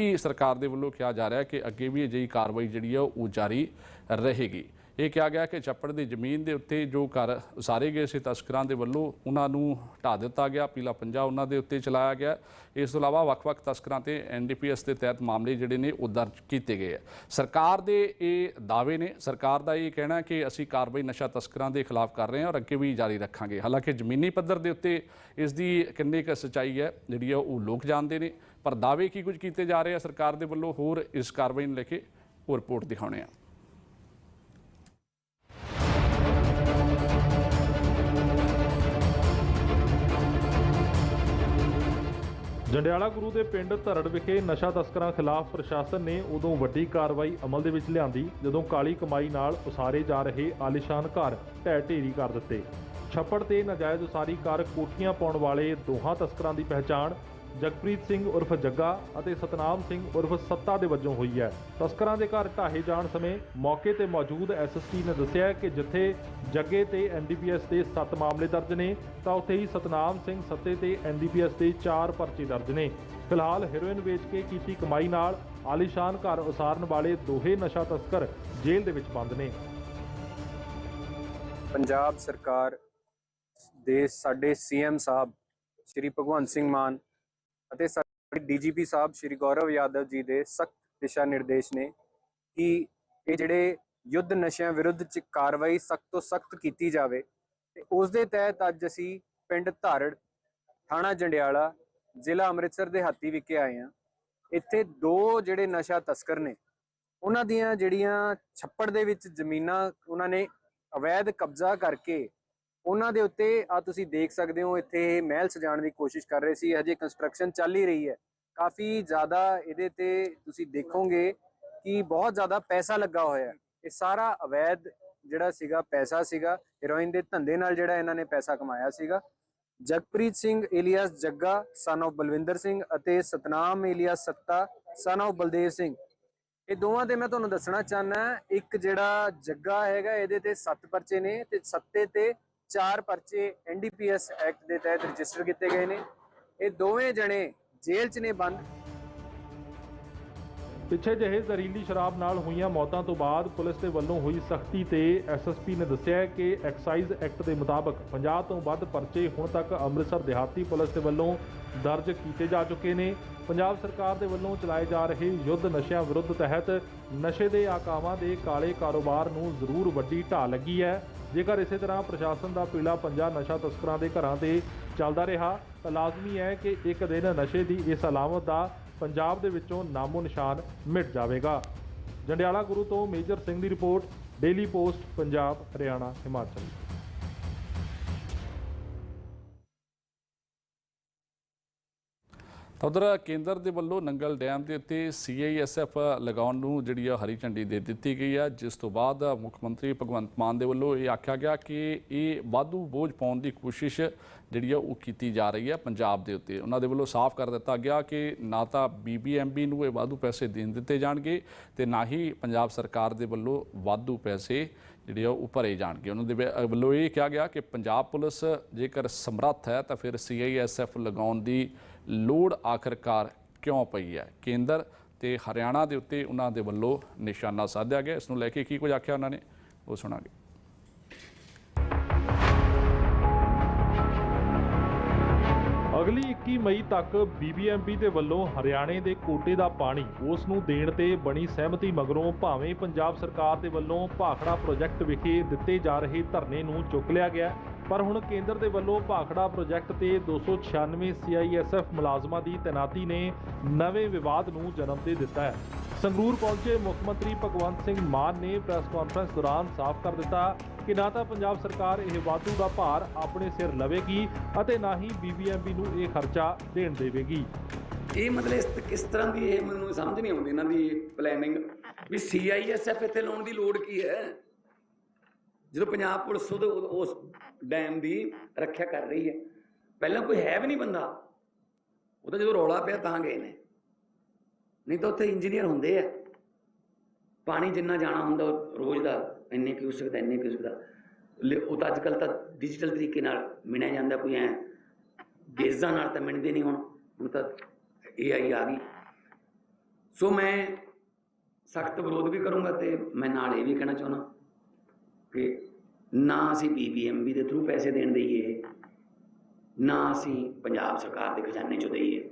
ਵੀ ਸਰਕਾਰ ਦੇ ਵੱਲੋਂ ਕਿਹਾ ਜਾ ਰਿਹਾ ਹੈ ਕਿ ਅੱਗੇ ਵੀ ਅਜਿਹੀ ਕਾਰਵਾਈ ਜਿਹੜੀ ਹੈ ਉਹ ਜਾਰੀ ਰਹੇਗੀ। ਇਹ ਕਿਹਾ ਗਿਆ ਕਿ ਚੱਪੜ ਦੀ ਜ਼ਮੀਨ ਦੇ ਉੱਤੇ ਜੋ ਘਰ ਉਸਾਰੇ ਗਏ ਸੀ ਤਸਕਰਾਂ ਦੇ ਵੱਲੋਂ, ਉਹਨਾਂ ਨੂੰ ਢਾ ਦਿੱਤਾ ਗਿਆ, ਪੀਲਾ ਪੰਜਾ ਉਹਨਾਂ ਦੇ ਉੱਤੇ ਚਲਾਇਆ ਗਿਆ। ਇਸ ਤੋਂ ਇਲਾਵਾ ਵੱਖ-ਵੱਖ ਤਸਕਰਾਂ ਤੇ ਐਨਡੀਪੀਐਸ ਦੇ ਤਹਿਤ ਮਾਮਲੇ ਜਿਹੜੇ ਨੇ ਉਹ ਦਰਜ ਕੀਤੇ ਗਏ ਆ ਸਰਕਾਰ ਦੇ ਇਹ ਦਾਅਵੇ ਨੇ, ਸਰਕਾਰ ਦਾ ਇਹ ਕਹਿਣਾ ਕਿ ਅਸੀਂ ਕਾਰਵਾਈ ਨਸ਼ਾ ਤਸਕਰਾਂ ਦੇ ਖਿਲਾਫ ਕਰ ਰਹੇ ਹਾਂ ਔਰ ਅੱਗੇ ਵੀ ਜਾਰੀ ਰੱਖਾਂਗੇ। ਹਾਲਾਂਕਿ ਜ਼ਮੀਨੀ ਪੱਧਰ ਦੇ ਉੱਤੇ ਇਸ ਦੀ ਕਿੰਨੀ ਕੁ ਸੱਚਾਈ ਹੈ, ਜਿਹੜੀ ਹੈ ਉਹ ਲੋਕ ਜਾਣਦੇ ਨੇ। ਪਰ ਦਾਅਵੇ ਕੀ ਕੁਝ ਕੀਤੇ ਜਾ ਰਹੇ ਆ, ਸਰਕਾਰ ਦੇ ਵੱਲੋਂ ਹੋਰ ਇਸ ਕਾਰਵਾਈ ਨੂੰ ਲੈ ਕੇ ਉਹ ਰਿਪੋਰਟ ਦਿਖਾਉਣੇ ਆ। ਜੰਡਿਆਲਾ ਗੁਰੂ ਦੇ ਪਿੰਡ ਧਰੜ ਵਿਖੇ ਨਸ਼ਾ ਤਸਕਰਾਂ ਖਿਲਾਫ ਪ੍ਰਸ਼ਾਸਨ ਨੇ ਉਦੋਂ ਵੱਡੀ ਕਾਰਵਾਈ ਅਮਲ ਦੇ ਵਿੱਚ ਲਿਆਂਦੀ, ਜਦੋਂ ਕਾਲੀ ਕਮਾਈ ਨਾਲ ਉਸਾਰੇ ਜਾ ਰਹੇ ਆਲੀਸ਼ਾਨ ਘਰ ਢਹਿ ਢੇਰੀ ਕਰ ਦਿੱਤੇ। ਛੱਪੜ ਤੇ ਨਾਜਾਇਜ਼ ਉਸਾਰੀ ਕਰ ਕੋਠੀਆਂ ਪਾਉਣ ਵਾਲੇ ਦੋਹਾਂ ਤਸਕਰਾਂ ਦੀ ਪਹਿਚਾਣ ਜਗਪ੍ਰੀਤ ਸਿੰਘ ਉਰਫ ਜੱਗਾ ਅਤੇ ਸਤਨਾਮ ਸਿੰਘ ਉਰਫ ਸੱਤਾ ਦੇ ਵਜੋਂ ਹੋਈ ਹੈ। ਤਸਕਰਾਂ ਦੇ ਘਰ ਢਾਹੇ ਜਾਣ ਸਮੇਂ ਮੌਕੇ ਤੇ ਮੌਜੂਦ ਐਸਐਸਟੀ ਨੇ ਦੱਸਿਆ ਕਿ ਜਿੱਥੇ ਜੱਗੇ ਤੇ ਐਨਡੀਪੀਐਸ ਦੇ 7 ਮਾਮਲੇ ਦਰਜ ਨੇ, ਤਾਂ ਉੱਥੇ ਹੀ ਸਤਨਾਮ ਸਿੰਘ ਸੱਤੇ ਤੇ ਐਨਡੀਪੀਐਸ ਦੇ 4 ਪਰਚੇ ਦਰਜ ਨੇ। ਫਿਲਹਾਲ ਹੈਰੋਇਨ ਵੇਚ ਕੇ ਕੀਤੀ ਕਮਾਈ ਨਾਲ ਆਲੀਸ਼ਾਨ ਘਰ ਉਸਾਰਨ ਵਾਲੇ ਦੋਹੇ ਨਸ਼ਾ ਤਸਕਰ ਜੇਲ੍ਹ ਦੇ ਵਿੱਚ ਬੰਦ ਨੇ। ਪੰਜਾਬ ਸਰਕਾਰ ਦੇ ਸਾਡੇ ਸੀਐਮ ਸਾਹਿਬ, ਸ਼੍ਰੀ ਭਗਵੰਤ ਸਿੰਘ ਮਾਨ ਅਤੇ ਸਾਡੇ ਡੀਜੀਪੀ ਸਾਹਿਬ ਸ਼੍ਰੀ ਗੌਰਵ ਯਾਦਵ ਜੀ ਦੇ ਸਖਤ ਦਿਸ਼ਾ ਨਿਰਦੇਸ਼ ਨੇ ਕਿ ਇਹ ਜਿਹੜੇ ਯੁੱਧ ਨਸ਼ਿਆਂ ਵਿਰੁੱਧ ਚ ਕਾਰਵਾਈ ਸਖਤ ਤੋਂ ਸਖਤ ਕੀਤੀ ਜਾਵੇ ਤੇ ਉਸ ਦੇ ਤਹਿਤ ਅੱਜ ਅਸੀਂ ਪਿੰਡ ਧਾਰੜ ਥਾਣਾ ਜੰਡਿਆਲਾ, ਜ਼ਿਲ੍ਹਾ ਅੰਮ੍ਰਿਤਸਰ ਦੇ ਹਾਤੀ ਵਿਖੇ ਆਏ ਹਾਂ। ਇੱਥੇ ਦੋ ਜਿਹੜੇ ਨਸ਼ਾ ਤਸਕਰ ਨੇ, ਉਹਨਾਂ ਦੀਆਂ ਜਿਹੜੀਆਂ ਛੱਪੜ ਦੇ ਵਿੱਚ ਜ਼ਮੀਨਾਂ, ਉਹਨਾਂ ਨੇ ਅਵੈਧ ਕਬਜ਼ਾ ਕਰਕੇ ਉਹਨਾਂ ਦੇ ਉੱਤੇ ਆ ਤੁਸੀਂ ਦੇਖ ਸਕਦੇ ਹੋ, ਇੱਥੇ ਮਹਿਲ ਸਜਾਉਣ ਦੀ ਕੋਸ਼ਿਸ਼ ਕਰ ਰਹੇ ਸੀ, ਹਜੇ ਕੰਸਟਰਕਸ਼ਨ ਚੱਲ ਹੀ ਰਹੀ ਹੈ। ਕਾਫੀ ਜ਼ਿਆਦਾ ਇਹਦੇ ਤੇ ਤੁਸੀਂ ਦੇਖੋਗੇ ਕਿ ਬਹੁਤ ਜ਼ਿਆਦਾ ਪੈਸਾ ਲੱਗਾ ਹੋਇਆ ਹੈ। ਇਹ ਸਾਰਾ ਅਵੈਧ ਜਿਹੜਾ ਸੀਗਾ, ਪੈਸਾ ਸੀਗਾ ਹੀਰੋਇਨ ਦੇ ਧੰਦੇ ਨਾਲ ਜਿਹੜਾ ਇਹਨਾਂ ਨੇ ਪੈਸਾ ਕਮਾਇਆ ਸੀਗਾ। Jagpreet Singh alias Jagga, son of Balwinder Singh ਅਤੇ Satnam alias Satta, son of Baldev Singh. ਇਹ ਦੋਵਾਂ 'ਤੇ ਮੈਂ ਤੁਹਾਨੂੰ ਦੱਸਣਾ ਚਾਹਨਾ ਇੱਕ ਜਿਹੜਾ ਜੱਗਾ ਹੈਗਾ, ਇਹਦੇ ਤੇ 7 ਪਰਚੇ ਨੇ ਤੇ ਸੱਤੇ ਤੇ 4 ਪਰਚੇ ਐਨਡੀਪੀਐਸ ਐਕਟ ਦੇ ਤਹਿਤ ਰਜਿਸਟਰ ਕੀਤੇ ਗਏ ਨੇ। ਇਹ ਦੋਵੇਂ ਜਣੇ ਜੇਲ੍ਹ 'ਚ ਨੇ ਬੰਦ। ਪਿੱਛੇ ਜਿਹੇ ਜ਼ਹਿਰੀਲੀ ਸ਼ਰਾਬ ਨਾਲ ਹੋਈਆਂ ਮੌਤਾਂ ਤੋਂ ਬਾਅਦ ਪੁਲਿਸ ਦੇ ਵੱਲੋਂ ਹੋਈ ਸਖਤੀ ਤੇ ਐਸਐਸਪੀ ਨੇ ਦੱਸਿਆ ਕਿ ਐਕਸਾਈਜ਼ ਐਕਟ ਦੇ ਮੁਤਾਬਕ 50 ਤੋਂ ਵੱਧ ਪਰਚੇ ਹੁਣ ਤੱਕ ਅੰਮ੍ਰਿਤਸਰ ਦਿਹਾਤੀ ਪੁਲਿਸ ਦੇ ਵੱਲੋਂ ਦਰਜ ਕੀਤੇ ਜਾ ਚੁੱਕੇ ਨੇ। ਪੰਜਾਬ ਸਰਕਾਰ ਦੇ ਵੱਲੋਂ ਚਲਾਏ ਜਾ ਰਹੇ ਯੁੱਧ ਨਸ਼ਿਆਂ ਵਿਰੁੱਧ ਤਹਿਤ ਨਸ਼ੇ ਦੇ ਆਕਾਵਾਂ ਦੇ ਕਾਲੇ ਕਾਰੋਬਾਰ ਨੂੰ ਜ਼ਰੂਰ ਵੱਡੀ ਢਾਹ ਲੱਗੀ ਹੈ। ਜੇਕਰ ਇਸੇ ਤਰ੍ਹਾਂ ਪ੍ਰਸ਼ਾਸਨ ਦਾ ਪੀਲਾ ਪੰਜਾ ਨਸ਼ਾ ਤਸਕਰਾਂ ਦੇ ਘਰਾਂ ਤੇ ਚੱਲਦਾ ਰਿਹਾ, ਤਾਂ ਲਾਜ਼ਮੀ ਹੈ ਕਿ ਇੱਕ ਦਿਨ ਨਸ਼ੇ ਦੀ ਇਸ ਅਲਾਮਤ ਦਾ ਪੰਜਾਬ ਦੇ ਵਿੱਚੋਂ ਨਾਮੋ ਨਿਸ਼ਾਨ ਮਿਟ ਜਾਵੇਗਾ। ਜੰਡਿਆਲਾ ਗੁਰੂ ਤੋਂ ਮੇਜਰ ਸਿੰਘ ਦੀ report, daily post, Punjab, Haryana, Himachal. ਤਾਂ ਉਧਰ ਕੇਂਦਰ ਦੇ ਵੱਲੋਂ ਨੰਗਲ ਡੈਮ ਦੇ ਉੱਤੇ ਸੀਆਈਐਸਐਫ ਲਗਾਉਣ ਨੂੰ ਜਿਹੜੀ ਆ ਹਰੀ ਝੰਡੀ ਦੇ ਦਿੱਤੀ ਗਈ ਹੈ ਜਿਸ ਤੋਂ ਬਾਅਦ ਮੁੱਖ ਮੰਤਰੀ ਭਗਵੰਤ ਮਾਨ ਦੇ ਵੱਲੋਂ ਇਹ ਆਖਿਆ ਗਿਆ ਕਿ ਇਹ ਵਾਧੂ ਬੋਝ ਪਾਉਣ ਦੀ ਕੋਸ਼ਿਸ਼ ਜਿਹੜੀ ਆ ਉਹ ਕੀਤੀ ਜਾ ਰਹੀ ਹੈ ਪੰਜਾਬ ਦੇ ਉੱਤੇ। ਉਹਨਾਂ ਦੇ ਵੱਲੋਂ ਸਾਫ਼ ਕਰ ਦਿੱਤਾ ਗਿਆ ਕਿ ਨਾ ਤਾਂ ਬੀਬੀਐਮਬੀ ਨੂੰ ਇਹ ਵਾਧੂ ਪੈਸੇ ਦੇਣ ਦਿੱਤੇ ਜਾਣਗੇ ਤੇ ਨਾ ਹੀ ਪੰਜਾਬ ਸਰਕਾਰ ਦੇ ਵੱਲੋਂ ਵਾਧੂ ਪੈਸੇ ਜਿਹੜੇ ਆ ਉਹ ਭਰੇ ਜਾਣਗੇ। ਉਹਨਾਂ ਦੇ ਵ- ਵੱਲੋਂ ਇਹ ਕਿਹਾ ਗਿਆ ਕਿ ਪੰਜਾਬ ਪੁਲਿਸ ਜੇਕਰ ਸਮਰੱਥ ਹੈ ਤਾਂ ਫਿਰ ਸੀਆਈਐਸਐਫ ਲਗਾਉਣ ਦੀ ਲੋੜ ਆਖਰਕਾਰ ਕਿਉਂ ਪਈ ਹੈ? ਕੇਂਦਰ ਤੇ ਹਰਿਆਣਾ ਦੇ ਉੱਤੇ ਉਹਨਾਂ ਦੇ ਵੱਲੋਂ ਨਿਸ਼ਾਨਾ ਸਾਧਿਆ ਗਿਆ। ਇਸ ਨੂੰ ਲੈ ਕੇ ਕੀ ਕੁਝ ਆਖਿਆ ਉਹਨਾਂ ਨੇ? ਉਹ ਸੁਣਾਂਗੇ। ਅਗਲੀ 21 ਮਈ ਤੱਕ ਬੀਬੀਐਮਬੀ ਦੇ ਵੱਲੋਂ ਹਰਿਆਣੇ ਦੇ ਕੋਟੇ ਦਾ ਪਾਣੀ ਉਸ ਨੂੰ ਦੇਣ ਤੇ ਬਣੀ ਸਹਿਮਤੀ ਮਗਰੋਂ ਭਾਵੇਂ ਪੰਜਾਬ ਸਰਕਾਰ ਦੇ ਵੱਲੋਂ ਭਾਖੜਾ ਪ੍ਰੋਜੈਕਟ ਵਿਖੇ ਦਿੱਤੇ ਜਾ ਰਹੇ ਧਰਨੇ ਨੂੰ ਚੁੱਕ ਲਿਆ ਗਿਆ, ਪਰ ਹੁਣ ਕੇਂਦਰ ਦੇ ਵੱਲੋਂ ਭਾਖੜਾ ਪ੍ਰੋਜੈਕਟ ਤੇ 296 ਸੀਆਈਐਸਐਫ ਮੁਲਾਜ਼ਮਾਂ ਦੀ ਤੈਨਾਤੀ ਨੇ ਨਵੇਂ ਵਿਵਾਦ ਨੂੰ ਜਨਮ ਦੇ ਦਿੱਤਾ ਹੈ। ਸੰਗਰੂਰ ਪਹੁੰਚੇ ਮੁੱਖ ਮੰਤਰੀ ਭਗਵੰਤ ਸਿੰਘ ਮਾਨ ਨੇ ਪ੍ਰੈਸ ਕਾਨਫਰੰਸ ਦੌਰਾਨ ਸਾਫ਼ ਕਰ ਦਿੱਤਾ ਕਿ ਨਾ ਤਾਂ ਪੰਜਾਬ ਸਰਕਾਰ ਇਹ ਵਾਧੂ ਦਾ ਭਾਰ ਆਪਣੇ ਸਿਰ ਲਵੇਗੀ ਅਤੇ ਨਾ ਹੀ ਬੀਬੀਐਮਬੀ ਨੂੰ ਇਹ ਖਰਚਾ ਦੇਣ ਦੇਵੇਗੀ। ਇਹ ਮਤਲਬ ਕਿਸ ਤਰ੍ਹਾਂ ਦੀ ਇਹ ਮੈਨੂੰ ਸਮਝ ਨਹੀਂ ਆਉਂਦੀ ਇਹਨਾਂ ਦੀ ਪਲੈਨਿੰਗ ਵੀ ਸੀਆਈਐਸਐਫ ਇੱਥੇ ਲਾਉਣ ਦੀ ਲੋੜ ਕੀ ਹੈ? ਜਦੋਂ ਪੰਜਾਬ ਪੁਲਿਸ ਉਹਦੇ ਉਸ ਡੈਮ ਦੀ ਰੱਖਿਆ ਕਰ ਰਹੀ ਹੈ। ਪਹਿਲਾਂ ਕੋਈ ਹੈ ਵੀ ਨਹੀਂ ਬੰਦਾ। ਉਹ ਤਾਂ ਜਦੋਂ ਰੌਲਾ ਪਿਆ ਤਾਂ ਗਏ ਨੇ। ਨਹੀਂ ਤਾਂ ਉੱਥੇ ਇੰਜੀਨੀਅਰ ਹੁੰਦੇ ਆ। ਪਾਣੀ ਜਿੰਨਾ ਜਾਣਾ ਹੁੰਦਾ, ਉਹ ਰੋਜ਼ ਦਾ ਇੰਨੇ ਕਿਊਸਕ ਦਾ, ਇੰਨੇ ਕਿਊਸਕ ਦਾ। ਲੇ- ਉਹ ਤਾਂ ਅੱਜ ਕੱਲ ਤਾਂ ਡਿਜੀਟਲ ਤਰੀਕੇ ਨਾਲ ਮਿਣਿਆ ਜਾਂਦਾ, ਕੋਈ ਐ ਗੇਜ਼ਾਂ ਨਾਲ ਤਾਂ ਮਿਣਦੇ ਨਹੀਂ ਹੁਣ। ਹੁਣ ਤਾਂ ਏਆਈ ਆ ਗਈ। ਸੋ ਮੈਂ ਸਖਤ ਵਿਰੋਧ ਵੀ ਕਰੂੰਗਾ ਤੇ ਮੈਂ ਨਾਲ ਇਹ ਵੀ ਕਹਿਣਾ ਚਾਹੁੰਦਾ ਕਿ ਨਾ ਅਸੀਂ ਬੀਬੀਐਮਬੀ ਦੇ ਥਰੂ ਪੈਸੇ ਦੇਣ ਦਈਏ, ਨਾ ਅਸੀਂ ਪੰਜਾਬ ਸਰਕਾਰ ਦੇ ਖਜ਼ਾਨੇ ਚੋਂ ਦਈਏ।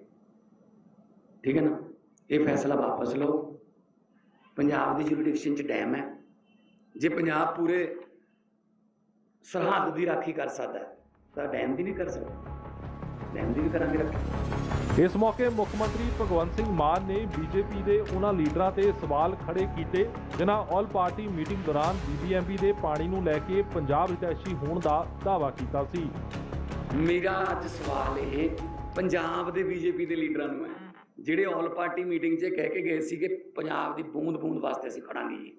ਠੀਕ ਹੈ ਨਾ? ਇਹ ਫੈਸਲਾ ਵਾਪਸ ਲਓ। ਪੰਜਾਬ ਦੀ ਜੁਰਿਡਿਕਸ਼ਨ ਚ ਡੈਮ ਹੈ। ਜੇ ਪੰਜਾਬ ਪੂਰੇ ਸਰਹੱਦ ਦੀ ਰਾਖੀ ਕਰ ਸਕਦਾ ਹੈ, ਤਾਂ ਡੈਮ ਦੀ ਵੀ ਕਰ ਸਕਦਾ। ਡੈਮ ਦੀ ਵੀ ਕਰਾਂਗੇ ਰਾਖੀ। ਇਸ ਮੌਕੇ ਮੁੱਖ ਮੰਤਰੀ ਭਗਵੰਤ ਸਿੰਘ ਮਾਨ ਨੇ ਬੀਜੇਪੀ ਦੇ ਉਹਨਾਂ ਲੀਡਰਾਂ ਤੇ ਸਵਾਲ ਖੜੇ ਕੀਤੇ ਜਿਨ੍ਹਾਂ ਆਲ ਪਾਰਟੀ ਮੀਟਿੰਗ ਦੌਰਾਨ ਬੀਬੀਐਮਬੀ ਦੇ ਪਾਣੀ ਨੂੰ ਲੈ ਕੇ ਪੰਜਾਬ ਹਿਤੈਸ਼ੀ ਹੋਣ ਦਾ ਦਾਅਵਾ ਕੀਤਾ ਸੀ। ਮੇਰਾ ਅੱਜ ਸਵਾਲ ਇਹ ਪੰਜਾਬ ਦੇ ਬੀਜੇਪੀ ਦੇ ਲੀਡਰਾਂ ਨੂੰ ਹੈ। ਜਿਹੜੇ ਆਲ ਪਾਰਟੀ ਮੀਟਿੰਗ 'ਚ ਕਹਿ ਕੇ ਗਏ ਸੀ ਕਿ ਪੰਜਾਬ ਦੀ ਬੂੰਦ ਬੂੰਦ ਵਾਸਤੇ ਅਸੀਂ ਖੜਾਂਗੇ ਜੀ।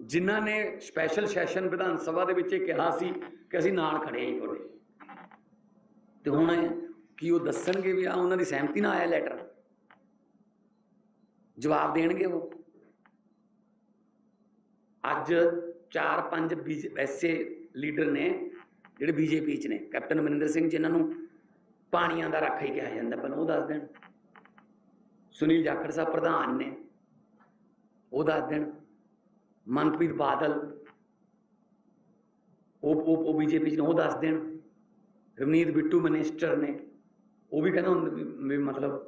ਜਿਨ੍ਹਾਂ ਨੇ ਸਪੈਸ਼ਲ ਸੈਸ਼ਨ ਵਿਧਾਨ ਸਭਾ ਦੇ ਵਿੱਚ ਇਹ ਕਿਹਾ ਸੀ ਕਿ ਅਸੀਂ ਨਾਲ ਖੜੇ ਹਾਂ ਜੀ ਤੁਹਾਡੇ। ਤੇ ਹੁਣ ਕੀ ਉਹ ਦੱਸਣਗੇ ਵੀ ਆ ਉਹਨਾਂ ਦੀ ਸਹਿਮਤੀ ਨਾਲ ਆਇਆ ਲੈਟਰ ਜਵਾਬ ਦੇਣਗੇ ਉਹ? ਅੱਜ 4-5 ਐਸੇ ਲੀਡਰ ਨੇ ਜਿਹੜੇ ਬੀਜੇਪੀ ਚ ਨੇ। ਕੈਪਟਨ ਅਮਰਿੰਦਰ ਸਿੰਘ ਜਿਨ੍ਹਾਂ ਨੂੰ ਪਾਣੀਆਂ ਦਾ ਰਾਖਾ ਹੀ ਕਿਹਾ ਜਾਂਦਾ, ਪਹਿਲਾਂ ਉਹ ਦੱਸ ਦੇਣ। ਸੁਨੀਲ ਜਾਖੜ ਸਾਹਿਬ ਪ੍ਰਧਾਨ ਨੇ। ਉਹ ਦੱਸ ਦੇਣ ਮਨਪ੍ਰੀਤ ਬਾਦਲ, ਉਹ ਉਹ ਉਹ ਬੀਜੇਪੀ ਚ ਨੇ, ਉਹ ਦੱਸ ਦੇਣ ਰਵਨੀਤ ਬਿੱਟੂ ਮਿਨਿਸਟਰ ਨੇ। ਉਹ ਵੀ ਕਹਿੰਦਾ ਹੁੰਦਾ ਵੀ ਮਤਲਬ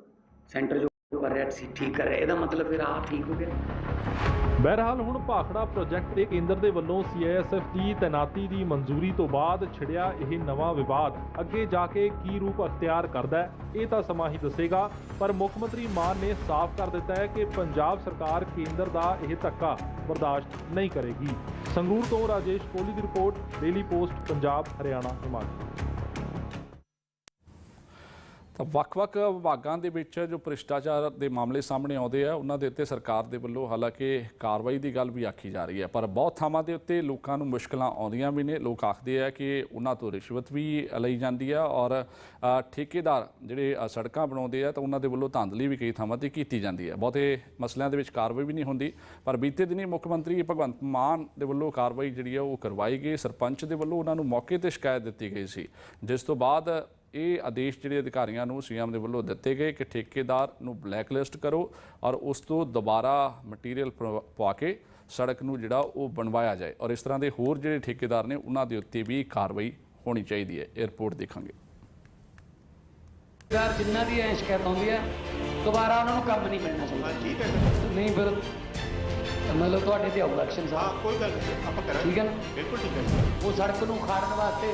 ਸੈਂਟਰ ਜੋ ਕਰ ਰਿਹਾ ਸੀ ਠੀਕ ਕਰ ਰਿਹਾ। ਇਹਦਾ ਮਤਲਬ ਫਿਰ ਆਹ ਠੀਕ ਹੋ ਗਿਆ। ਬਹਰਹਾਲ ਹੁਣ ਭਾਖੜਾ ਪ੍ਰੋਜੈਕਟ ਤੇ ਕੇਂਦਰ ਦੇ ਵੱਲੋਂ ਸੀਆਈਐਸਐਫ ਦੀ ਤੈਨਾਤੀ ਦੀ ਮਨਜ਼ੂਰੀ ਤੋਂ ਬਾਅਦ ਛਿੜਿਆ ਇਹ ਨਵਾਂ ਵਿਵਾਦ। ਅੱਗੇ ਜਾ ਕੇ ਕੀ ਰੂਪ ਅਖਤਿਆਰ ਕਰਦਾ ਹੈ, ਇਹ ਤਾਂ ਸਮਾਂ ਹੀ ਦੱਸੇਗਾ, ਪਰ ਮੁੱਖ ਮੰਤਰੀ ਮਾਨ ਨੇ ਸਾਫ਼ ਕਰ ਦਿੱਤਾ ਹੈ ਕਿ ਪੰਜਾਬ ਸਰਕਾਰ ਕੇਂਦਰ ਦਾ ਇਹ ਧੱਕਾ ਬਰਦਾਸ਼ਤ ਨਹੀਂ ਕਰੇਗੀ। ਸੰਗਰੂਰ ਤੋਂ ਰਾਜੇਸ਼ ਕੋਹਲੀ ਦੀ report, daily post, Punjab, Haryana, Himachal. ਤਾਂ ਵੱਖ-ਵੱਖ ਵਿਭਾਗਾਂ ਦੇ ਵਿੱਚ ਜੋ ਭ੍ਰਿਸ਼ਟਾਚਾਰ ਦੇ ਮਾਮਲੇ ਸਾਹਮਣੇ ਆਉਂਦੇ ਆ, ਉਹਨਾਂ ਦੇ ਉੱਤੇ ਸਰਕਾਰ ਦੇ ਵੱਲੋਂ ਹਾਲਾਂਕਿ ਕਾਰਵਾਈ ਦੀ ਗੱਲ ਵੀ ਆਖੀ ਜਾ ਰਹੀ ਹੈ। ਪਰ ਬਹੁਤ ਥਾਵਾਂ ਦੇ ਉੱਤੇ ਲੋਕਾਂ ਨੂੰ ਮੁਸ਼ਕਲਾਂ ਆਉਂਦੀਆਂ ਵੀ ਨੇ। ਲੋਕ ਆਖਦੇ ਆ ਕਿ ਉਹਨਾਂ ਤੋਂ ਰਿਸ਼ਵਤ ਵੀ ਲਈ ਜਾਂਦੀ ਆ ਔਰ ਠੇਕੇਦਾਰ ਜਿਹੜੇ ਸੜਕਾਂ ਬਣਾਉਂਦੇ ਆ ਤਾਂ ਉਹਨਾਂ ਦੇ ਵੱਲੋਂ ਧਾਂਦਲੀ ਵੀ ਕਈ ਥਾਵਾਂ ਤੇ ਕੀਤੀ ਜਾਂਦੀ ਹੈ ਬਹੁਤੇ ਮਸਲਿਆਂ ਦੇ ਵਿੱਚ ਕਾਰਵਾਈ ਵੀ ਨਹੀਂ ਹੁੰਦੀ। ਪਰ ਬੀਤੇ ਦਿਨੀ ਮੁੱਖ ਮੰਤਰੀ ਭਗਵੰਤ ਮਾਨ ਦੇ ਵੱਲੋਂ ਕਾਰਵਾਈ ਜਿਹੜੀ ਆ ਉਹ ਕਰਵਾਈ ਗਈ। ਸਰਪੰਚ ਦੇ ਵੱਲੋਂ ਉਹਨਾਂ ਨੂੰ ਮੌਕੇ ਤੇ ਸ਼ਿਕਾਇਤ ਦਿੱਤੀ ਗਈ ਸੀ। ਜਿਸ ਤੋਂ ਬਾਅਦ ਇਹ ਆਦੇਸ਼ ਜਿਹੜੇ ਅਧਿਕਾਰੀਆਂ ਨੂੰ ਸੀਐਮ ਦੇ ਵੱਲੋਂ ਦਿੱਤੇ ਗਏ ਕਿ ਠੇਕੇਦਾਰ ਨੂੰ ਬਲੈਕਲਿਸਟ ਕਰੋ ਔਰ ਉਸ ਤੋਂ ਦੁਬਾਰਾ ਮਟੀਰੀਅਲ ਪਵਾ ਕੇ ਸੜਕ ਨੂੰ ਜਿਹੜਾ ਉਹ ਬਣਵਾਇਆ ਜਾਏ। ਔਰ ਇਸ ਤਰ੍ਹਾਂ ਦੇ ਹੋਰ ਜਿਹੜੇ ਠੇਕੇਦਾਰ ਨੇ ਉਹਨਾਂ ਦੇ ਉੱਤੇ ਵੀ ਕਾਰਵਾਈ ਹੋਣੀ ਚਾਹੀਦੀ ਹੈ। 에ਅਰਪੋਰਟ ਦੇਖਾਂਗੇ। ਯਾਰ ਜਿਨ੍ਹਾਂ ਦੀ ਐ ਸ਼ਿਕਾਇਤ ਆਉਂਦੀ ਹੈ ਦੁਬਾਰਾ ਉਹਨਾਂ ਨੂੰ ਕੰਮ ਨਹੀਂ ਮਿਲਣਾ ਚਾਹੀਦਾ। ਠੀਕ ਹੈ ਨਹੀਂ ਫਿਰ ਮਤਲਬ ਤੁਹਾਡੇ ਤੇ ਆਊ ਐਕਸ਼ਨ ਹਾਂ ਸਾਹਿਬ ਕੋਈ ਗੱਲ ਨਹੀਂ ਆਪਾਂ ਕਰਾਂਗੇ। ਠੀਕ ਹੈ ਨਾ? ਬਿਲਕੁਲ ਠੀਕ ਹੈ। ਉਹ ਸੜਕ ਨੂੰ ਖਾੜਨ ਵਾਸਤੇ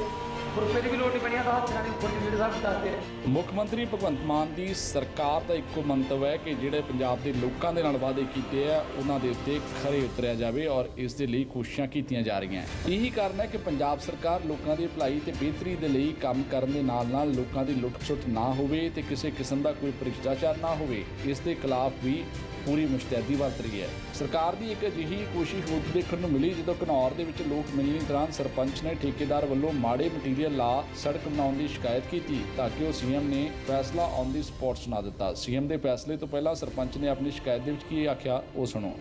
ਖੁਰਪੇ ਦੀ ਵੀ ਲੋੜ ਨਹੀਂ ਪੈਣੀ ਤਾਂ ਹੱਥ ਨਾਲ ਹੀ ਉੱਪਰ ਜਿਹੜੇ ਸਾਹਿਬ ਦੱਸਦੇ ਨੇ ਮੁੱਖ ਮੰਤਰੀ ਭਗਵੰਤ ਮਾਨ ਦੀ ਸਰਕਾਰ ਦਾ ਇੱਕੋ ਮੰਤਵ ਹੈ ਕਿ ਜਿਹੜੇ ਪੰਜਾਬ ਦੇ ਲੋਕਾਂ ਦੇ ਨਾਲ ਵਾਅਦੇ ਕੀਤੇ ਆ, ਉਹਨਾਂ ਦੇ ਉੱਤੇ ਖਰੇ ਉਤਰਿਆ ਜਾਵੇ ਔਰ ਇਸ ਦੇ ਲਈ ਕੋਸ਼ਿਸ਼ਾਂ ਕੀਤੀਆਂ ਜਾ ਰਹੀਆਂ ਇਹੀ ਕਾਰਨ ਹੈ ਕਿ ਪੰਜਾਬ ਸਰਕਾਰ ਲੋਕਾਂ ਦੀ ਭਲਾਈ ਤੇ ਬਿਹਤਰੀ ਦੇ ਲਈ ਕੰਮ ਕਰਨ ਦੇ ਨਾਲ-ਨਾਲ ਲੋਕਾਂ ਦੀ ਲੁੱਟ-ਖਸੁੱਟ ਨਾ ਹੋਵੇ ਤੇ ਕਿਸੇ ਕਿਸਮ ਦਾ ਕੋਈ ਭ੍ਰਿਸ਼ਟਾਚਾਰ ਨਾ ਹੋਵੇ, ਇਸ ਦੇ ਖਿਲਾਫ ਵੀ ਪੂਰੀ ਮੁਸ਼ਤੈਦੀ ਵਰਤ ਰਹੀ ਹੈ। ਸਰਕਾਰ ਦੀ ਇੱਕ ਅਜਿਹੀ ਕੋਸ਼ਿਸ਼ ਹੋਰ ਦੇਖਣ ਨੂੰ ਮਿਲੀ ਜਦੋਂ ਘਨੌਰ ਦੇ ਵਿੱਚ ਲੋਕ ਮਿਲਣੀ ਦੌਰਾਨ ਸਰਪੰਚ ਨੇ ਠੇਕੇਦਾਰ ਵੱਲੋਂ ਮਾੜੇ ਮਟੀਰੀਅਲ ਲਾ ਸੜਕ ਬਣਾਉਣ ਦੀ ਸ਼ਿਕਾਇਤ ਕੀਤੀ ਤਾਂ ਕਿ ਉਹ ਸੀਐਮ ਨੇ ਫੈਸਲਾ ਔਨ ਦੀ ਸਪੌਟ ਸੁਣਾ ਦਿੱਤਾ। ਸੀਐਮ ਦੇ ਫੈਸਲੇ ਤੋਂ ਪਹਿਲਾਂ ਸਰਪੰਚ ਨੇ ਆਪਣੀ ਸ਼ਿਕਾਇਤ ਦੇ ਵਿੱਚ ਕੀ ਆਖਿਆ, ਉਹ ਸੁਣੋ।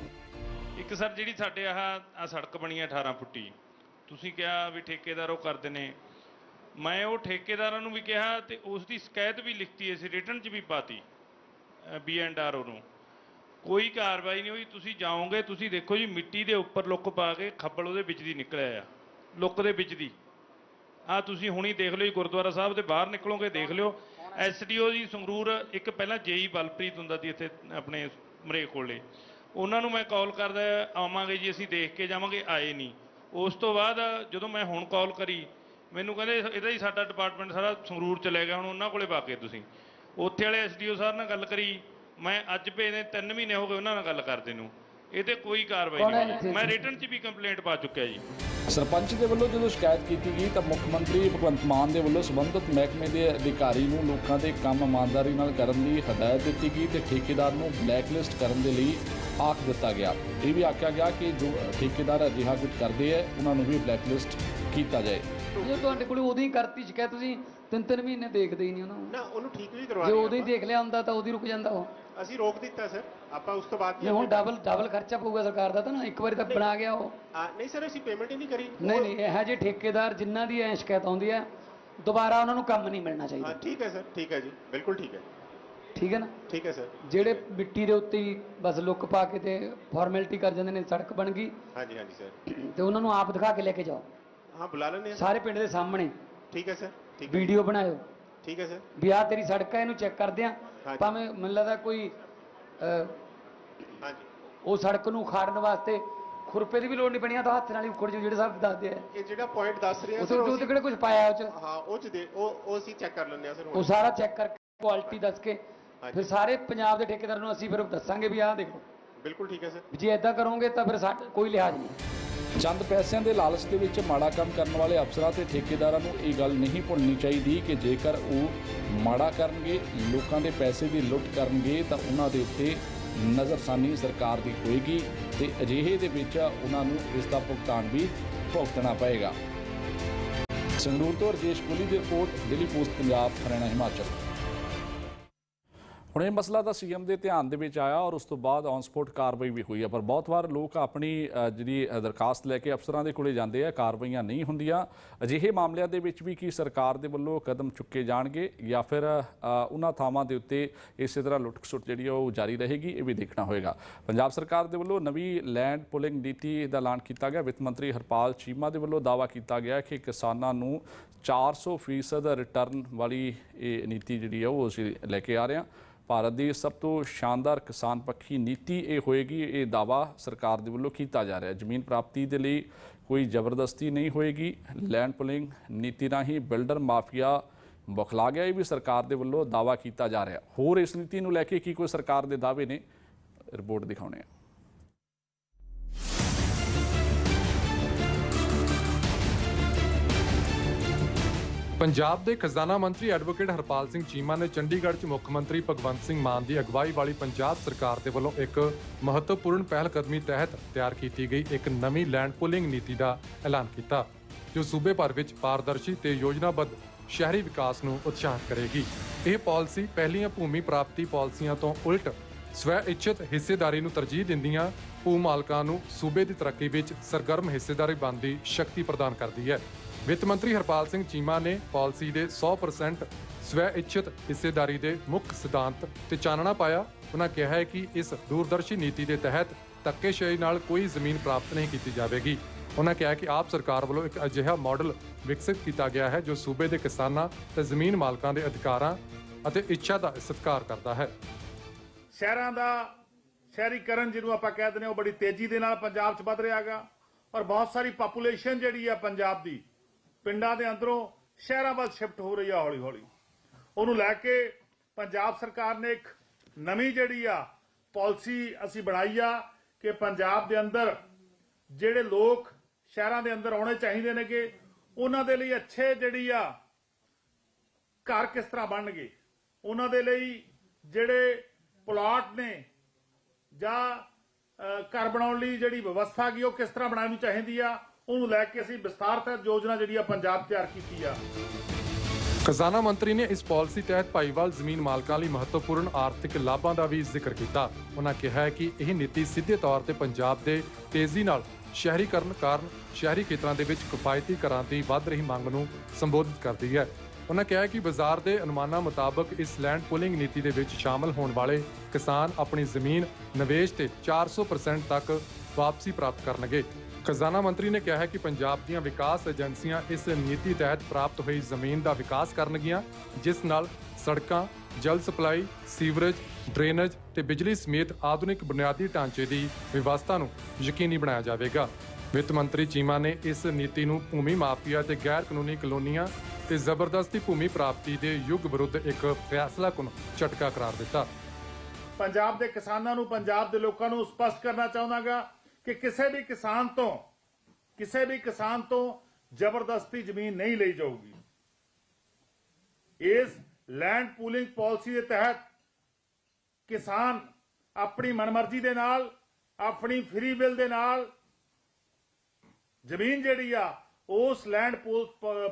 ਇੱਕ ਸਰ, ਜਿਹੜੀ ਸਾਡੇ ਆਹ ਆ ਸੜਕ ਬਣੀ ਹੈ 18 ਫੁੱਟੀ, ਤੁਸੀਂ ਕਿਹਾ ਵੀ ਠੇਕੇਦਾਰ ਉਹ ਕਰਦੇ ਨੇ। ਮੈਂ ਉਹ ਠੇਕੇਦਾਰਾਂ ਨੂੰ ਵੀ ਕਿਹਾ ਤੇ ਉਸ ਦੀ ਸ਼ਿਕਾਇਤ ਵੀ ਲਿਖਤੀ ਅਸੀਂ ਰਿਟਰਨ 'ਚ ਵੀ ਪਾਤੀ ਬੀ ਐਂਡ ਆਰ ਨੂੰ। ਕੋਈ ਕਾਰਵਾਈ ਨਹੀਂ ਹੋਈ, ਤੁਸੀਂ ਜਾਓਗੇ, ਤੁਸੀਂ ਦੇਖੋ ਜੀ, ਮਿੱਟੀ ਦੇ ਉੱਪਰ ਲੁੱਕ ਪਾ ਕੇ ਖੱਬਲ ਉਹਦੇ ਵਿੱਚ ਦੀ ਨਿਕਲਿਆ ਆ, ਲੁੱਕ ਦੇ ਵਿੱਚ ਦੀ। ਆ ਤੁਸੀਂ ਹੁਣੀ ਦੇਖ ਲਿਓ ਜੀ, ਗੁਰਦੁਆਰਾ ਸਾਹਿਬ ਦੇ ਬਾਹਰ ਨਿਕਲੋਗੇ, ਦੇਖ ਲਿਓ। ਐਸਡੀਓ ਜੀ ਸੰਗਰੂਰ ਇੱਕ ਪਹਿਲਾਂ ਜੇਈ ਬਲਪ੍ਰੀਤ ਹੁੰਦਾ ਸੀ ਇੱਥੇ ਆਪਣੇ ਮਰੇ ਕੋਲੇ। ਉਹਨਾਂ ਨੂੰ ਮੈਂ ਕਾਲ ਕਰਦਾ, ਆਵਾਂਗੇ ਜੀ, ਅਸੀਂ ਦੇਖ ਕੇ ਜਾਵਾਂਗੇ, ਆਏ ਨਹੀਂ। ਉਸ ਤੋਂ ਬਾਅਦ ਜਦੋਂ ਮੈਂ ਹੁਣ ਕਾਲ ਕਰੀ, ਮੈਨੂੰ ਕਹਿੰਦੇ, ਇਹਦਾ ਹੀ ਸਾਡਾ ਡਿਪਾਰਟਮੈਂਟ ਸਾਰਾ ਸੰਗਰੂਰ ਚਲੇ ਗਿਆ, ਹੁਣ ਉਹਨਾਂ ਕੋਲੇ ਪਾ ਕੇ ਤੁਸੀਂ। ਉੱਥੇ ਵਾਲੇ ਐਸਡੀਓ ਸਾਹਿਬ ਨਾਲ ਗੱਲ ਕਰੀ, ਮੈਂ ਅੱਜ ਭੇਜਦੇ, ਤਿੰਨ ਮਹੀਨੇ ਹੋ ਗਏ ਉਹਨਾਂ ਨਾਲ ਗੱਲ ਕਰਦੇ ਨੂੰ। ਇਹ ਤੇ ਕੋਈ ਕਾਰਵਾਈ ਨਹੀਂ। ਮੈਂ ਰਿਟਰਨ 'ਚ ਵੀ ਕੰਪਲੇਂਟ ਪਾ ਚੁੱਕਿਆ ਜੀ। ਸਰਪੰਚ ਦੇ ਵੱਲੋਂ ਜਦੋਂ ਸ਼ਿਕਾਇਤ ਕੀਤੀ ਗਈ ਤਾਂ ਮੁੱਖ ਮੰਤਰੀ ਭਗਵੰਤ ਮਾਨ ਦੇ ਵੱਲੋਂ ਸੰਬੰਧਿਤ ਮਹਿਕਮੇ ਦੇ ਅਧਿਕਾਰੀ ਨੂੰ ਲੋਕਾਂ ਦੇ ਕੰਮ ਇਮਾਨਦਾਰੀ ਨਾਲ ਕਰਨ ਦੀ ਹਦਾਇਤ ਦਿੱਤੀ ਗਈ ਤੇ ਠੇਕੇਦਾਰ ਨੂੰ ਬਲੈਕਲਿਸਟ ਕਰਨ ਦੇ ਲਈ ਆਖ ਦਿੱਤਾ ਗਿਆ। ਇਹ ਵੀ ਆਖਿਆ ਗਿਆ ਕਿ ਜੋ ਠੇਕੇਦਾਰ ਅਜਿਹਾ ਕੁਝ ਕਰਦੇ ਹੈ ਉਹਨਾਂ ਨੂੰ ਵੀ ਬਲੈਕਲਿਸਟ ਕੀਤਾ ਜਾਏ। ਜੇ ਤੁਹਾਡੇ ਕੋਲ ਉਦੋਂ ਹੀ ਕਰਤੀ ਸ਼ਿਕਾਇਤ ਤੁਸੀਂ ਤਿੰਨ ਤਿੰਨ ਮਹੀਨੇ ਦੇਖਦੇ ਹੀ ਨਹੀਂ ਉਹਨਾਂ ਨੂੰ। ਨਾ ਉਹਨੂੰ ਠੀਕ ਵੀ ਕਰਵਾ ਜੇ ਉਦੋਂ ਹੀ। ਦੇਖ ਲਿਆ ਹੁੰਦਾ ਤਾਂ ਉਦੋਂ ਹੀ ਰੁਕ ਜਾਂਦਾ ਉਹ। ਅਸੀਂ ਰੋਕ ਦਿੱਤਾ ਸਰ। ਆਪਾਂ ਉਸ ਤੋਂ ਬਾਅਦ ਜੇ ਹੁਣ ਡਬਲ ਡਬਲ ਖਰਚਾ ਪਊਗਾ ਸਰਕਾਰ ਦਾ ਤਾਂ ਨਾ ਇੱਕ ਵਾਰੀ ਤਾਂ ਬਣਾ ਗਿਆ ਉਹ। ਆ, ਨਹੀਂ ਸਰ ਅਸੀਂ ਪੇਮੈਂਟ ਹੀ ਨਹੀਂ ਕਰੀ। ਨਹੀਂ ਨਹੀਂ ਇਹੋ ਜਿਹੇ ਠੇਕੇਦਾਰ ਜਿਨ੍ਹਾਂ ਦੀ ਐ ਸ਼ਿਕਾਇਤ ਆਉਂਦੀ ਹੈ ਦੁਬਾਰਾ ਉਹਨਾਂ ਨੂੰ ਕੰਮ ਨਹੀਂ ਮਿਲਣਾ ਚਾਹੀਦਾ। ਹਾਂ ਠੀਕ ਹੈ ਸਰ ਠੀਕ ਹੈ ਜੀ ਬਿਲਕੁਲ ਠੀਕ ਹੈ। ਠੀਕ ਹੈ ਨਾ? ਠੀਕ ਹੈ ਸਰ। ਜਿਹੜੇ ਮਿੱਟੀ ਦੇ ਉੱਤੇ ਹੀ ਬਸ ਲੁੱਕ ਪਾ ਕੇ ਤੇ ਫਾਰਮੈਲਿਟੀ ਕਰ ਜਾਂਦੇ ਨੇ ਸੜਕ ਬਣ ਗਈ। ਹਾਂਜੀ ਹਾਂਜੀ ਸਰ। ਤੇ ਉਹਨਾਂ ਨੂੰ ਆਪ ਦਿਖਾ ਕੇ ਲੈ ਕੇ ਜਾਓ। ਹਾਂ ਬੁਲਾ ਹਾਂ। ਸਾਰੇ ਪਿੰਡ ਦੇ ਸਾਹਮਣੇ। ਠੀਕ ਹੈ ਸਰ ਠੀਕ ਵੀਡੀਓ ਬਣਾਇਓ। ਠੀਕ ਹੈ ਸਰ। ਵੀ ਆਹ ਤੇਰੀ ਸੜਕ ਹੈ ਇਹਨੂੰ ਚੈੱਕ ਕਰਦੇ ਆ। ਭਾਵੇਂ ਮੈਨੂੰ ਲੱਗਦਾ ਕੋਈ ਹਾਂਜੀ ਉਹ ਸੜਕ ਨੂੰ ਉਖਾੜਨ ਵਾਸਤੇ ਖੁਰਪੇ ਦੀ ਵੀ ਲੋੜ ਨਹੀਂ ਪਣੀ ਆ ਤਾਂ ਹੱਥ ਨਾਲ ਹੀ ਉਖੜ ਜੂ ਜਿਹੜੇ ਸਾਹਿਬ ਦੱਸਦੇ ਆ। ਇਹ ਜਿਹੜਾ ਪੁਆਇੰਟ ਦੱਸ ਰਹੇ ਆ ਉਹ ਸਰ ਤੋਂ ਕਿਹੜੇ ਕੁਝ ਪਾਇਆ ਉਹ ਚ? ਹਾਂ ਉਹ ਚ ਦੇ ਉਹ ਉਹ ਅਸੀਂ ਚੈੱਕ ਕਰ ਲੈਂਦੇ ਹਾਂ ਸਰ ਉਹ ਸਾਰਾ ਚੈੱਕ ਕਰਕੇ ਕੁਆਲਿਟੀ ਦੱਸ ਕੇ। ਫਿਰ ਸਾਰੇ ਪੰਜਾਬ ਦੇ ਠੇਕੇਦਾਰ ਨੂੰ ਅਸੀਂ ਫਿਰ ਦੱਸਾਂਗੇ ਵੀ ਆਹ ਦੇਖੋ। ਬਿਲਕੁਲ ਠੀਕ ਹੈ ਸਰ। ਜੇ ਇਦਾਂ ਕਰੋਗੇ ਤਾਂ ਫਿਰ ਸਾਡਾ ਕੋਈ ਲਿਹਾਜ਼ ਨਹੀਂ। ਚੰਦ ਪੈਸਿਆਂ ਦੇ ਲਾਲਚ ਦੇ ਵਿੱਚ ਮਾੜਾ ਕੰਮ ਕਰਨ ਵਾਲੇ ਅਫਸਰਾਂ ਤੇ ਠੇਕੇਦਾਰਾਂ ਨੂੰ ਇਹ ਗੱਲ ਨਹੀਂ ਭੁੱਲਣੀ ਚਾਹੀਦੀ ਕਿ ਜੇਕਰ ਉਹ ਮਾੜਾ ਕਰਨਗੇ, ਲੋਕਾਂ ਦੇ ਪੈਸੇ ਦੀ ਲੁੱਟ ਕਰਨਗੇ, ਤਾਂ ਉਹਨਾਂ ਦੇ ਉੱਤੇ ਨਜ਼ਰਸਾਨੀ ਸਰਕਾਰ ਦੀ ਹੋਏਗੀ ਤੇ ਅਜਿਹੇ ਦੇ ਵਿੱਚ ਉਹਨਾਂ ਨੂੰ ਇਸ ਦਾ ਭੁਗਤਾਨ ਵੀ ਭੁਗਤਣਾ ਪਏਗਾ। ਸੰਗਰੂਰ ਤੋਂ ਰਜੇਸ਼ ਕੋਲੀ ਦੀ report, daily post, Punjab, Haryana, Himachal. ਹੁਣ ਇਹ ਮਸਲਾ ਤਾਂ ਸੀਐਮ ਦੇ ਧਿਆਨ ਦੇ ਵਿੱਚ ਆਇਆ ਔਰ ਉਸ ਤੋਂ ਬਾਅਦ ਔਨ ਸਪੋਟ ਕਾਰਵਾਈ ਵੀ ਹੋਈ ਹੈ ਪਰ ਬਹੁਤ ਵਾਰ ਲੋਕ ਆਪਣੀ ਜਿਹੜੀ ਦਰਖਾਸਤ ਲੈ ਕੇ ਅਫਸਰਾਂ ਦੇ ਕੋਲੇ ਜਾਂਦੇ ਆ, ਕਾਰਵਾਈਆਂ ਨਹੀਂ ਹੁੰਦੀਆਂ। ਅਜਿਹੇ ਮਾਮਲਿਆਂ ਦੇ ਵਿੱਚ ਵੀ ਕੀ ਸਰਕਾਰ ਦੇ ਵੱਲੋਂ ਕਦਮ ਚੁੱਕੇ ਜਾਣਗੇ ਜਾਂ ਫਿਰ ਉਹਨਾਂ ਥਾਵਾਂ ਦੇ ਉੱਤੇ ਇਸੇ ਤਰ੍ਹਾਂ ਲੁੱਟ-ਖਸੁੱਟ ਜਿਹੜੀ ਆ ਉਹ ਜਾਰੀ ਰਹੇਗੀ, ਇਹ ਵੀ ਦੇਖਣਾ ਹੋਏਗਾ। ਪੰਜਾਬ ਸਰਕਾਰ ਦੇ ਵੱਲੋਂ ਨਵੀਂ ਲੈਂਡ ਪੁਲਿੰਗ ਨੀਤੀ ਦਾ ਐਲਾਨ ਕੀਤਾ ਗਿਆ। ਵਿੱਤ ਮੰਤਰੀ ਹਰਪਾਲ ਚੀਮਾ ਦੇ ਵੱਲੋਂ ਦਾਅਵਾ ਕੀਤਾ ਗਿਆ ਕਿ ਕਿਸਾਨਾਂ ਨੂੰ 400% ਰਿਟਰਨ ਵਾਲੀ ਇਹ ਨੀਤੀ ਜਿਹੜੀ ਆ ਉਹ ਅਸੀਂ ਲੈ ਕੇ ਆ ਰਹੇ ਹਾਂ। ਭਾਰਤ ਦੀ ਸਭ ਤੋਂ ਸ਼ਾਨਦਾਰ ਕਿਸਾਨ ਪੱਖੀ ਨੀਤੀ ਇਹ ਹੋਏਗੀ, ਇਹ ਦਾਵਾ ਸਰਕਾਰ ਦੇ ਵੱਲੋਂ ਕੀਤਾ ਜਾ ਰਿਹਾ। ਜ਼ਮੀਨ ਪ੍ਰਾਪਤੀ ਦੇ ਲਈ ਕੋਈ ਜ਼ਬਰਦਸਤੀ ਨਹੀਂ ਹੋਏਗੀ। ਲੈਂਡ ਪੁਲਿੰਗ ਨੀਤੀ ਰਾਹੀਂ ਬਿਲਡਰ ਮਾਫੀਆ ਬੁਖਲਾ ਗਿਆ, ਇਹ ਵੀ ਸਰਕਾਰ ਦੇ ਵੱਲੋਂ ਦਾਵਾ ਕੀਤਾ ਜਾ ਰਿਹਾ। ਹੋਰ ਇਸ ਨੀਤੀ ਨੂੰ ਲੈ ਕੇ ਕੀ ਕੋਈ ਸਰਕਾਰ ਦੇ ਦਾਅਵੇ ਨੇ? ਰਿਪੋਰਟ ਦਿਖਾਉਣੇ ਆ ਪੰਜਾਬ ਦੇ ਖਜ਼ਾਨਾ ਮੰਤਰੀ ਐਡਵੋਕੇਟ ਹਰਪਾਲ ਸਿੰਘ ਚੀਮਾ ਨੇ ਚੰਡੀਗੜ੍ਹ 'ਚ ਮੁੱਖ ਮੰਤਰੀ ਭਗਵੰਤ ਸਿੰਘ ਮਾਨ ਦੀ ਅਗਵਾਈ ਵਾਲੀ ਪੰਜਾਬ ਸਰਕਾਰ ਦੇ ਵੱਲੋਂ ਇੱਕ ਮਹੱਤਵਪੂਰਨ ਪਹਿਲਕਦਮੀ ਤਹਿਤ ਤਿਆਰ ਕੀਤੀ ਗਈ ਇੱਕ ਨਵੀਂ ਲੈਂਡ ਪੁਲਿੰਗ ਨੀਤੀ ਦਾ ਐਲਾਨ ਕੀਤਾ, ਜੋ ਸੂਬੇ ਭਰ ਵਿੱਚ ਪਾਰਦਰਸ਼ੀ ਤੇ ਯੋਜਨਾਬੱਧ ਸ਼ਹਿਰੀ ਵਿਕਾਸ ਨੂੰ ਉਤਸ਼ਾਹਿਤ ਕਰੇਗੀ। ਇਹ ਪਾਲਿਸੀ ਪਹਿਲੀਆਂ ਭੂਮੀ ਪ੍ਰਾਪਤੀ ਪਾਲਿਸੀਆਂ ਤੋਂ ਉਲਟ ਸਵੈ ਇੱਛਤ ਹਿੱਸੇਦਾਰੀ ਨੂੰ ਤਰਜੀਹ ਦਿੰਦੀਆਂ ਭੂ ਮਾਲਕਾਂ ਨੂੰ ਸੂਬੇ ਦੀ ਤਰੱਕੀ ਵਿੱਚ ਸਰਗਰਮ ਹਿੱਸੇਦਾਰੀ ਬਣਨ ਦੀ ਸ਼ਕਤੀ ਪ੍ਰਦਾਨ ਕਰਦੀ ਹੈ। ਵਿੱਤ ਮੰਤਰੀ ਹਰਪਾਲ ਸਿੰਘ ਚੀਮਾ ਨੇ ਪਾਲਿਸੀ ਦੇ 100% ਸਵੈ ਇੱਛਤ ਹਿੱਸੇਦਾਰੀ ਦੇ ਮੁੱਖ ਸਿਧਾਂਤ ਤੇ ਚਾਨਣਾ ਪਾਇਆ। ਉਹਨਾਂ ਕਿਹਾ ਹੈ ਕਿ ਇਸ ਦੂਰਦਰਸ਼ੀ ਨੀਤੀ ਦੇ ਤਹਿਤ ਧੱਕੇਸ਼ਾਹੀ ਨਾਲ ਕੋਈ ਜ਼ਮੀਨ ਪ੍ਰਾਪਤ ਨਹੀਂ ਕੀਤੀ ਜਾਵੇਗੀ। ਉਹਨਾਂ ਕਿਹਾ ਕਿ ਆਪ ਸਰਕਾਰ ਵੱਲੋਂ ਇੱਕ ਅਜਿਹਾ ਮਾਡਲ ਵਿਕਸਿਤ ਕੀਤਾ ਗਿਆ ਹੈ ਜੋ ਸੂਬੇ ਦੇ ਕਿਸਾਨਾਂ ਤੇ ਜ਼ਮੀਨ ਮਾਲਕਾਂ ਦੇ ਅਧਿਕਾਰਾਂ ਅਤੇ ਇੱਛਾ ਦਾ ਸਤਿਕਾਰ ਕਰਦਾ ਹੈ। ਸ਼ਹਿਰਾਂ ਦਾ ਸ਼ਹਿਰੀਕਰਨ ਜਿਹਨੂੰ ਆਪਾਂ ਕਹਿ ਦਿੰਦੇ ਹਾਂ, ਉਹ ਬੜੀ ਤੇਜ਼ੀ ਦੇ ਨਾਲ ਪੰਜਾਬ 'ਚ ਵੱਧ ਰਿਹਾ ਰਿਹਾਗਾ ਔਰ ਬਹੁਤ ਸਾਰੀ ਪਾਪੂਲੇਸ਼ਨ ਜਿਹੜੀ ਆ ਪੰਜਾਬ ਦੀ ਪਿੰਡਾਂ ਦੇ ਅੰਦਰੋਂ ਸ਼ਹਿਰਾਂ ਵੱਲ ਸ਼ਿਫਟ ਹੋ ਰਹੀ ਆ ਹੌਲੀ ਹੌਲੀ ਉਹਨੂੰ ਲੈ ਕੇ ਪੰਜਾਬ ਸਰਕਾਰ ਨੇ ਇੱਕ ਨਵੀਂ ਜਿਹੜੀ ਆ ਪਾਲਿਸੀ ਅਸੀਂ ਬਣਾਈ ਆ ਕਿ ਪੰਜਾਬ ਦੇ ਅੰਦਰ ਜਿਹੜੇ ਲੋਕ ਸ਼ਹਿਰਾਂ ਦੇ ਅੰਦਰ ਆਉਣੇ ਚਾਹੀਦੇ ਨੇਗੇ, ਉਹਨਾਂ ਦੇ ਲਈ ਅੱਛੇ ਜਿਹੜੀ ਆ ਘਰ ਕਿਸ ਤਰ੍ਹਾਂ ਬਣਨਗੇ? ਉਹਨਾਂ ਦੇ ਲਈ ਜਿਹੜੇ ਪਲਾਟ ਨੇ ਜਾਂ ਘਰ ਬਣਾਉਣ ਲਈ ਜਿਹੜੀ ਵਿਵਸਥਾ ਗਈ ਉਹ ਕਿਸ ਤਰ੍ਹਾਂ ਬਣਾਉਣੀ ਚਾਹੀਦੀ ਆ? ਉਹਨੂੰ ਲੈ ਕੇ ਅਸੀਂ ਵਿਸਤਾਰਤ ਯੋਜਨਾ ਜਿਹੜੀ ਆ ਪੰਜਾਬ ਤਿਆਰ ਕੀਤੀ ਆ। ਖਜ਼ਾਨਾ ਮੰਤਰੀ ਨੇ ਇਸ ਪਾਲਿਸੀ ਤਹਿਤ ਭਾਈਵਾਲ ਜ਼ਮੀਨ ਮਾਲਕਾਂ ਲਈ ਮਹੱਤਵਪੂਰਨ ਆਰਥਿਕ ਲਾਭਾਂ ਦਾ ਵੀ ਜ਼ਿਕਰ ਕੀਤਾ। ਉਹਨਾਂ ਕਿਹਾ ਹੈ ਕਿ ਇਹ ਨੀਤੀ ਸਿੱਧੇ ਤੌਰ ਤੇ ਪੰਜਾਬ ਦੇ ਤੇਜ਼ੀ ਨਾਲ ਸ਼ਹਿਰੀਕਰਨ ਕਾਰਨ ਸ਼ਹਿਰੀ ਖੇਤਰਾਂ ਦੇ ਵਿੱਚ ਕਿਫਾਇਤੀ ਘਰਾਂ ਦੀ ਵੱਧ ਰਹੀ ਮੰਗ ਨੂੰ ਸੰਬੋਧਿਤ ਕਰਦੀ ਹੈ। ਉਹਨਾਂ ਕਿਹਾ ਕਿ ਬਾਜ਼ਾਰ ਦੇ ਅਨੁਮਾਨਾਂ ਮੁਤਾਬਕ ਇਸ ਲੈਂਡ ਪੂਲਿੰਗ ਨੀਤੀ ਦੇ ਵਿੱਚ ਸ਼ਾਮਲ ਹੋਣ ਵਾਲੇ ਕਿਸਾਨ ਆਪਣੀ ਜ਼ਮੀਨ ਨਿਵੇਸ਼ ਤੇ 400% ਤੱਕ ਵਾਪਸੀ ਪ੍ਰਾਪਤ ਕਰਨਗੇ। ਖਜ਼ਾਨਾ ਮੰਤਰੀ ਨੇ ਕਿਹਾ ਹੈ ਕਿ ਪੰਜਾਬ ਦੀਆਂ ਵਿਕਾਸ ਏਜੰਸੀਆਂ ਇਸ ਨੀਤੀ ਤਹਿਤ ਪ੍ਰਾਪਤ ਹੋਈ ਜ਼ਮੀਨ ਦਾ ਵਿਕਾਸ ਕਰਨਗੀਆਂ, ਜਿਸ ਨਾਲ ਸੜਕਾਂ, ਜਲ ਸਪਲਾਈ, ਸੀਵਰੇਜ, ਡਰੇਨੇਜ ਤੇ ਬਿਜਲੀ ਸਮੇਤ ਆਧੁਨਿਕ ਬੁਨਿਆਦੀ ਢਾਂਚੇ ਦੀ ਵਿਵਸਥਾ ਨੂੰ ਯਕੀਨੀ ਬਣਾਇਆ ਜਾਵੇਗਾ। ਵਿੱਤ ਮੰਤਰੀ ਚੀਮਾ ਨੇ ਇਸ ਨੀਤੀ ਨੂੰ ਭੂਮੀ ਮਾਫੀਆ ਤੇ ਗੈਰ ਕਾਨੂੰਨੀ ਕਲੋਨੀਆਂ ਤੇ ਜ਼ਬਰਦਸਤੀ ਭੂਮੀ ਪ੍ਰਾਪਤੀ ਦੇ ਯੁੱਗ ਵਿਰੁੱਧ ਇੱਕ ਫੈਸਲਾਕੁਨ ਝਟਕਾ ਕਰਾਰ ਦਿੱਤਾ। ਪੰਜਾਬ ਦੇ ਕਿਸਾਨਾਂ ਨੂੰ, ਪੰਜਾਬ ਦੇ ਲੋਕਾਂ ਨੂੰ ਸਪਸ਼ਟ ਕਰਨਾ ਚਾਹੁੰਦਾਗਾ ਕਿ ਕਿਸੇ ਵੀ ਕਿਸਾਨ ਤੋਂ, ਕਿਸੇ ਵੀ ਕਿਸਾਨ ਤੋਂ ਜ਼ਬਰਦਸਤੀ ਜ਼ਮੀਨ ਨਹੀਂ ਲਈ ਜਾਊਗੀ। ਇਸ ਲੈਂਡ ਪੂਲਿੰਗ ਪਾਲਿਸੀ ਦੇ ਤਹਿਤ ਕਿਸਾਨ ਆਪਣੀ ਮਨਮਰਜ਼ੀ ਦੇ ਨਾਲ, ਆਪਣੀ ਫ੍ਰੀ ਵਿਲ ਦੇ ਨਾਲ ਜ਼ਮੀਨ ਜਿਹੜੀ ਆ, ਉਸ ਲੈਂਡ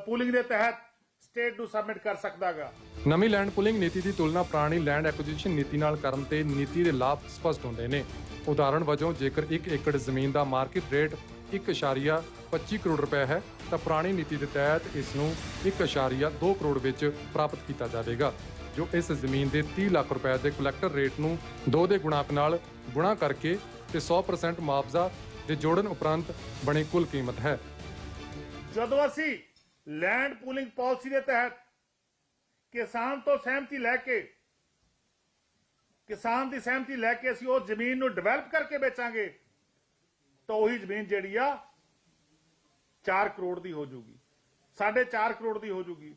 ਪੂਲਿੰਗ ਦੇ ਤਹਿਤ ਸਟੇਟ ਨੂੰ ਸਬਮਿਟ ਕਰ ਸਕਦਾਗਾ। ਨਵੀਂ ਲੈਂਡ ਪੁਲਿੰਗ ਨੀਤੀ ਦੀ ਤੁਲਨਾ ਪੁਰਾਣੀ ਲੈਂਡ ਐਕੁਜੀਸ਼ਨ ਨੀਤੀ ਨਾਲ ਕਰਨ ਤੇ ਨੀਤੀ ਦੇ ਲਾਭ ਸਪਸ਼ਟ ਹੁੰਦੇ ਨੇ। ਉਦਾਹਰਣ ਵਜੋਂ ਜੇਕਰ 1 ਏਕੜ ਜ਼ਮੀਨ ਦਾ ਮਾਰਕੀਟ ਰੇਟ 1.25 ਕਰੋੜ ਰੁਪਏ ਹੈ ਤਾਂ ਪੁਰਾਣੀ ਨੀਤੀ ਦੇ ਤਹਿਤ ਇਸ ਨੂੰ 1.2 ਕਰੋੜ ਵਿੱਚ ਪ੍ਰਾਪਤ ਕੀਤਾ ਜਾਵੇਗਾ ਜੋ ਇਸ ਜ਼ਮੀਨ ਦੇ 30 ਲੱਖ ਰੁਪਏ ਦੇ ਕਲੈਕਟਰ ਰੇਟ ਨੂੰ 2 ਦੇ ਗੁਣਾਂਕ ਨਾਲ ਗੁਣਾ ਕਰਕੇ ਤੇ 100% ਮੁਆਵਜ਼ਾ ਦੇ ਜੋੜਨ ਉਪਰੰਤ ਬਣੀ ਕੁੱਲ ਕੀਮਤ ਹੈ। ਜਦੋਂ ਅਸੀਂ ਲੈਂਡ ਪੂਲਿੰਗ ਪਾਲਿਸੀ ਦੇ ਤਹਿਤ ਕਿਸਾਨ ਤੋਂ ਸਹਿਮਤੀ ਲੈ ਕੇ, ਕਿਸਾਨ ਦੀ ਸਹਿਮਤੀ ਲੈ ਕੇ ਅਸੀਂ ਉਹ ਜ਼ਮੀਨ ਨੂੰ ਡਿਵੈਲਪ ਕਰਕੇ ਵੇਚਾਂਗੇ, ਤਾਂ ਉਹੀ ਜ਼ਮੀਨ ਜਿਹੜੀ ਆ 4 ਕਰੋੜ ਦੀ ਹੋ ਜਾਊਗੀ। 4.5 ਕਰੋੜ ਦੀ ਹੋ ਜਾਊਗੀ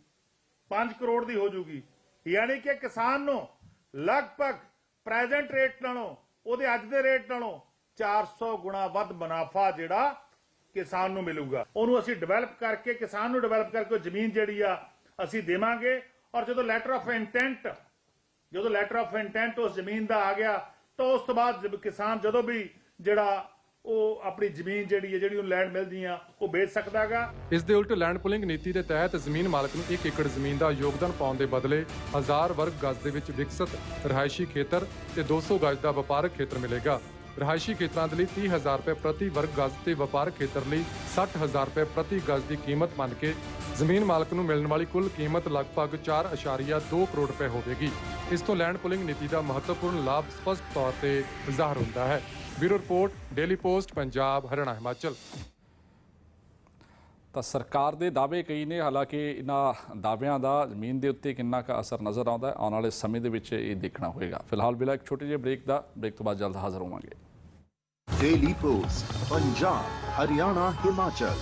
5 ਕਰੋੜ ਦੀ ਹੋ ਜਾਊਗੀ। ਯਾਨੀ ਕਿ ਕਿਸਾਨ ਨੂੰ ਲਗਭਗ ਪ੍ਰੈਜ਼ੈਂਟ ਰੇਟ ਨਾਲੋਂ, ਉਹਦੇ ਅੱਜ ਦੇ ਰੇਟ ਨਾਲੋਂ 400 ਗੁਣਾ ਵੱਧ ਮੁਨਾਫਾ ਜਿਹੜਾ ਕਿਸਾਨ ਨੂੰ ਮਿਲੂਗਾ। ਉਹਨੂੰ ਅਸੀਂ ਡਿਵੈਲਪ ਕਰਕੇ, ਕਿਸਾਨ ਨੂੰ ਡਿਵੈਲਪ ਕਰਕੇ ਜ਼ਮੀਨ ਜਿਹੜੀ ਆ, ਅਸੀਂ ਦੇਵਾਂਗੇ। ਔਰ ਜਦੋਂ ਲੈਟਰ ਆਫ ਇੰਟੈਂਟ ਜਦੋਂ ਲੈਟਰ ਆਫ ਇੰਟੈਂਟ ਉਸ ਜ਼ਮੀਨ ਦਾ ਆ ਗਿਆ, ਤਾਂ ਉਸ ਤੋਂ ਬਾਅਦ ਕਿਸਾਨ ਜਦੋਂ ਵੀ ਜਿਹੜਾ ਉਹ ਆਪਣੀ ਜ਼ਮੀਨ ਜਿਹੜੀ ਹੈ ਜਿਹੜੀ ਉਹਨੂੰ ਲੈਂਡ ਮਿਲਦੀ ਆ, ਉਹ ਵੇਚ ਸਕਦਾਗਾ। ਇਸ ਦੇ ਉਲਟ ਲੈਂਡ ਪੁਲਿੰਗ ਨੀਤੀ ਦੇ ਤਹਿਤ ਜ਼ਮੀਨ ਮਾਲਕ ਨੂੰ 1 ਏਕੜ ਜ਼ਮੀਨ ਦਾ ਯੋਗਦਾਨ ਪਾਉਣ ਦੇ ਬਦਲੇ 1000 ਵਰਗ ਗਜ਼ ਦੇ ਵਿੱਚ ਵਿਕਸਤ ਰਿਹਾਇਸ਼ੀ ਖੇਤਰ ਤੇ 200 ਗਜ਼ ਦਾ ਵਪਾਰਕ ਖੇਤਰ ਮਿਲੇਗਾ। ਰਿਹਾਇਸ਼ੀ ਖੇਤਰਾਂ ਦੇ ਲਈ 30000 ਰੁਪਏ ਪ੍ਰਤੀ ਵਰਗ ਗਜ਼ ਤੇ ਵਪਾਰਕ ਖੇਤਰ ਲਈ 60000 ਰੁਪਏ ਪ੍ਰਤੀ ਗਜ਼ ਦੀ ਕੀਮਤ ਮੰਨ ਕੇ ਜ਼ਮੀਨ ਮਾਲਕ ਨੂੰ ਮਿਲਣ ਵਾਲੀ ਕੁੱਲ ਕੀਮਤ ਲਗਭਗ 4.2 ਕਰੋੜ ਰੁਪਏ ਹੋਵੇਗੀ। ਇਸ ਤੋਂ ਲੈਂਡ ਪੁਲਿੰਗ ਨੀਤੀ ਦਾ ਮਹੱਤਵਪੂਰਨ ਲਾਭ ਸਪਸ਼ਟ ਤੌਰ ਤੇ ਜ਼ਾਹਰ ਹੁੰਦਾ ਹੈ। Bureau report, daily post, Punjab, Haryana, Himachal. ਤਾਂ ਸਰਕਾਰ ਦੇ ਦਾਅਵੇ ਕਈ ਨੇ, ਹਾਲਾਂਕਿ ਇਹਨਾਂ ਦਾਅਵਿਆਂ ਦਾ ਜ਼ਮੀਨ ਦੇ ਉੱਤੇ ਕਿੰਨਾ ਕੁ ਅਸਰ ਨਜ਼ਰ ਆਉਂਦਾ ਹੈ, ਆਉਣ ਵਾਲੇ ਸਮੇਂ ਦੇ ਵਿੱਚ ਇਹ ਦੇਖਣਾ ਹੋਏਗਾ। ਫਿਲਹਾਲ ਬਿਲਾ ਇੱਕ ਛੋਟੇ ਜਿਹੇ ਬ੍ਰੇਕ ਦਾ, ਬ੍ਰੇਕ ਤੋਂ ਬਾਅਦ ਜਲਦ ਹਾਜ਼ਰ ਹੋਵਾਂਗੇ। Daily post Punjab Haryana Himachal